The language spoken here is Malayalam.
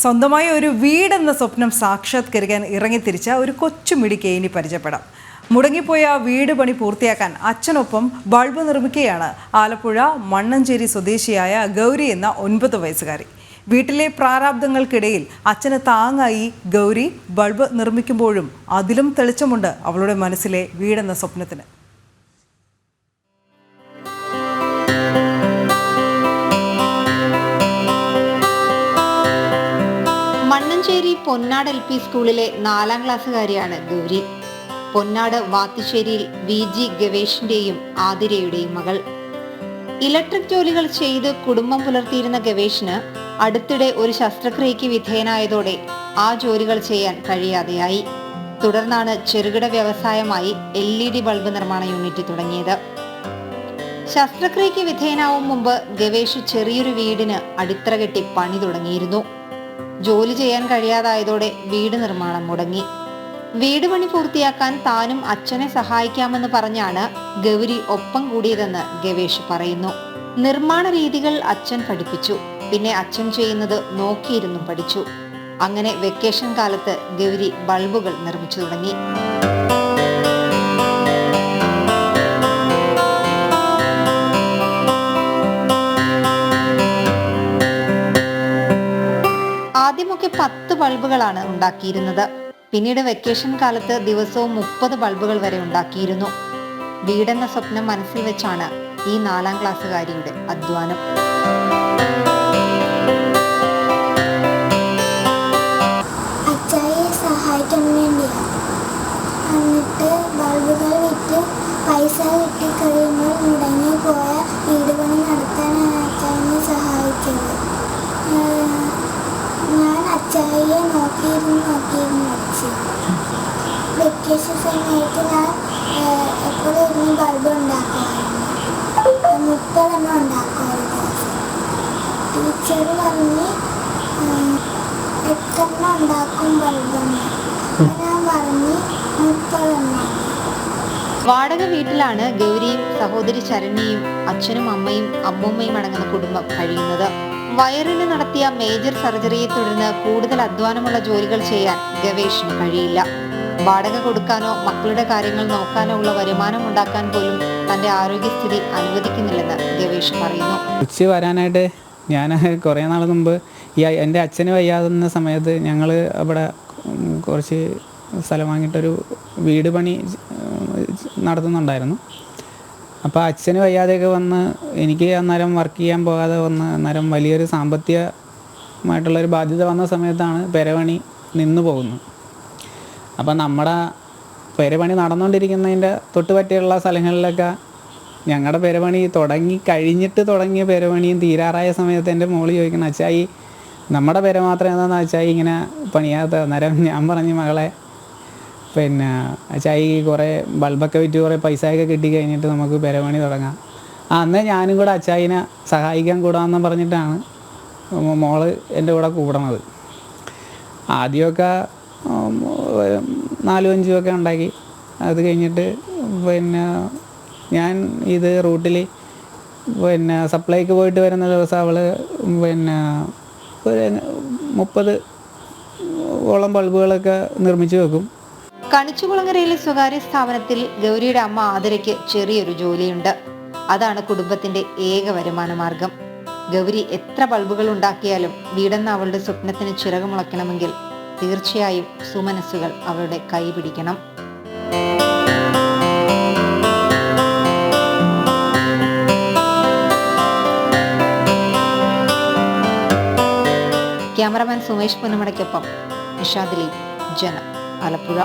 സ്വന്തമായി ഒരു വീടെന്ന സ്വപ്നം സാക്ഷാത്കരിക്കാൻ ഇറങ്ങിത്തിരിച്ച ഒരു കൊച്ചു മിടിക്ക് ഇനി പരിചയപ്പെടാം. മുടങ്ങിപ്പോയ വീട് പണി പൂർത്തിയാക്കാൻ അച്ഛനൊപ്പം ബൾബ് നിർമ്മിക്കുകയാണ് ആലപ്പുഴ മണ്ണഞ്ചേരി സ്വദേശിയായ ഗൗരി എന്ന ഒൻപത് വയസ്സുകാരി. വീട്ടിലെ പ്രാരാബ്ദങ്ങൾക്കിടയിൽ അച്ഛന് താങ്ങായി ഗൗരി ബൾബ് നിർമ്മിക്കുമ്പോഴും അതിലും തെളിച്ചമുണ്ട് അവളുടെ മനസ്സിലെ വീടെന്ന സ്വപ്നത്തിന്. മണ്ണഞ്ചേരി പൊന്നാട് എൽ പി സ്കൂളിലെ നാലാം ക്ലാസ്സുകാരിയാണ് ഗൗരി. പൊന്നാട് വാത്തിശ്ശേരിയിൽ വി ജി ഗവേഷിന്റെയും ആതിരയുടെയും മകൾ. ഇലക്ട്രിക് ജോലികൾ ചെയ്ത് കുടുംബം പുലർത്തിയിരുന്ന ഗവേഷിന് അടുത്തിടെ ഒരു ശസ്ത്രക്രിയയ്ക്ക് വിധേയനായതോടെ ആ ജോലികൾ ചെയ്യാൻ കഴിയാതെയായി. തുടർന്നാണ് ചെറുകിട വ്യവസായമായി എൽ ഇ ഡി ബൾബ് നിർമ്മാണ യൂണിറ്റ് തുടങ്ങിയത്. ശസ്ത്രക്രിയയ്ക്ക് വിധേയനാവും മുമ്പ് ഗവേഷ് ചെറിയൊരു വീടിന് അടിത്തറ കെട്ടി പണി തുടങ്ങിയിരുന്നു. ജോലി ചെയ്യാൻ കഴിയാതായതോടെ വീട് നിർമ്മാണം മുടങ്ങി. വീട് പണി പൂർത്തിയാക്കാൻ താനും അച്ഛനെ സഹായിക്കാമെന്ന് പറഞ്ഞാണ് ഗൗരി ഒപ്പം കൂടിയതെന്ന് ഗവേഷ് പറയുന്നു. നിർമ്മാണ രീതികൾ അച്ഛൻ പഠിപ്പിച്ചു. പിന്നെ അച്ഛൻ ചെയ്യുന്നത് നോക്കിയിരുന്നും പഠിച്ചു. അങ്ങനെ വെക്കേഷൻ കാലത്ത് ഗൗരി ബൾബുകൾ നിർമ്മിച്ചു തുടങ്ങി. പത്ത് ബൾബുകളാണ് ഉണ്ടാക്കിയിരുന്നത്. പിന്നീട് വെക്കേഷൻ കാലത്ത് ദിവസവും മുപ്പത് ബൾബുകൾ വരെ ഉണ്ടാക്കിയിരുന്നു. വീടെന്ന സ്വപ്നം മനസ്സിൽ വെച്ചാണ് ഈ നാലാം ക്ലാസ്സുകാരിയുടെ അധ്വാനം. ബൾബുകൾ പൈസ കിട്ടിക്കഴിയുമ്പോൾ മുടങ്ങി പോയ വീട് പണി നടത്താനാണ് അച്ചായനെ സഹായിച്ചത് ഏഹ് ഞാൻ അച്ചായിയെ നോക്കിയിരുന്നു നോക്കിയിരുന്നു വെച്ച് വെക്കേഷൻ സമയത്ത് ഞാൻ എപ്പോഴും ഇരുന്ന് ബൾബ് ഉണ്ടാക്കുമായിരുന്നു മുട്ട തന്നെ ഒരു ടീച്ചർ പറഞ്ഞ് എത്തന്നെ ഉണ്ടാക്കും ബൾബെന്ന് ഞാൻ പറഞ്ഞ് മുപ്പതെണ്ണം വാടക വീട്ടിലാണ് ഗൗരിയും സഹോദരി ശരണ്യയും അച്ഛനും അമ്മയും അമ്മൂമ്മയും അടങ്ങുന്ന കുടുംബം കഴിയുന്നത്. വയറിന് നടത്തിയ മേജർ സർജറിയെ തുടർന്ന് കൂടുതൽ അധ്വാനമുള്ള ജോലികൾ ചെയ്യാൻ ഗവേഷണം കഴിയില്ല. വാടക കൊടുക്കാനോ മക്കളുടെ കാര്യങ്ങൾ നോക്കാനോ ഉള്ള വരുമാനം ഉണ്ടാക്കാൻ പോലും തന്റെ ആരോഗ്യസ്ഥിതി അനുവദിക്കുന്നില്ലെന്ന് ഗവേഷ് പറയുന്നു. ഉച്ച വരാനായിട്ട് ഞാൻ കുറേ നാൾ മുമ്പ് ഈ എന്റെ അച്ഛന് വയ്യാതുന്ന സമയത്ത് ഞങ്ങൾ അവിടെ കുറച്ച് സ്ഥലം വാങ്ങിയിട്ടൊരു വീട് പണി നടത്തുന്നുണ്ടായിരുന്നു. അപ്പോൾ അച്ഛന് വയ്യാതെയൊക്കെ വന്ന് എനിക്ക് അന്നേരം വർക്ക് ചെയ്യാൻ പോകാതെ വന്ന് അന്നേരം വലിയൊരു സാമ്പത്തികമായിട്ടുള്ളൊരു ബാധ്യത വന്ന സമയത്താണ് പെരവണി നിന്ന് പോകുന്നത്. അപ്പം നമ്മുടെ പെരപണി നടന്നുകൊണ്ടിരിക്കുന്നതിന്റെ തൊട്ട് പറ്റിയുള്ള സ്ഥലങ്ങളിലൊക്കെ ഞങ്ങളുടെ പെരപണി തുടങ്ങി കഴിഞ്ഞിട്ട് തുടങ്ങിയ പെരവണിയും തീരാറായ സമയത്ത് എന്റെ മോൾ ചോദിക്കണം അച്ചായി നമ്മുടെ പെര മാത്രം എന്താണെന്ന് വെച്ചാൽ ഇങ്ങനെ പണിയാത്ത? അന്നേരം ഞാൻ പറഞ്ഞു മകളെ പിന്നെ അച്ചായി കുറേ ബൾബൊക്കെ വിറ്റ് കുറേ പൈസയൊക്കെ കിട്ടി കഴിഞ്ഞിട്ട് നമുക്ക് പെരപണി തുടങ്ങാം. അന്ന് ഞാനും കൂടെ അച്ചായിനെ സഹായിക്കാൻ കൂടാമെന്ന് പറഞ്ഞിട്ടാണ് മോൾ എന്റെ കൂടെ കൂടണത്. ആദ്യമൊക്കെ നാലും അഞ്ചും ഒക്കെ ഉണ്ടാക്കി. അത് കഴിഞ്ഞിട്ട് പിന്നെ ഞാൻ ഇത് റൂട്ടിൽ പിന്നെ സപ്ലൈക്ക് പോയിട്ട് വരുന്ന ദിവസം അവൾ പിന്നെ ഒരു മുപ്പത് ഓളം ബൾബുകളൊക്കെ നിർമ്മിച്ച് വെക്കും. കണിച്ചുകുളങ്ങരയിലെ സ്വകാര്യ സ്ഥാപനത്തിൽ ഗൗരിയുടെ അമ്മ ആതിരയ്ക്ക് ചെറിയൊരു ജോലിയുണ്ട്. അതാണ് കുടുംബത്തിന്റെ ഏക വരുമാന മാർഗം. ഗൗരി എത്ര ബൾബുകൾ ഉണ്ടാക്കിയാലും വീടെന്ന അവളുടെ സ്വപ്നത്തിന് ചിറകുമുളയ്ക്കണമെങ്കിൽ തീർച്ചയായും സുമനസ്സുകൾ അവളുടെ കൈ പിടിക്കണം. ക്യാമറമാൻ സുമേഷ് പുന്നമടയ്ക്കൊപ്പം നിഷാദിലി ജനം. ആലപ്പുഴ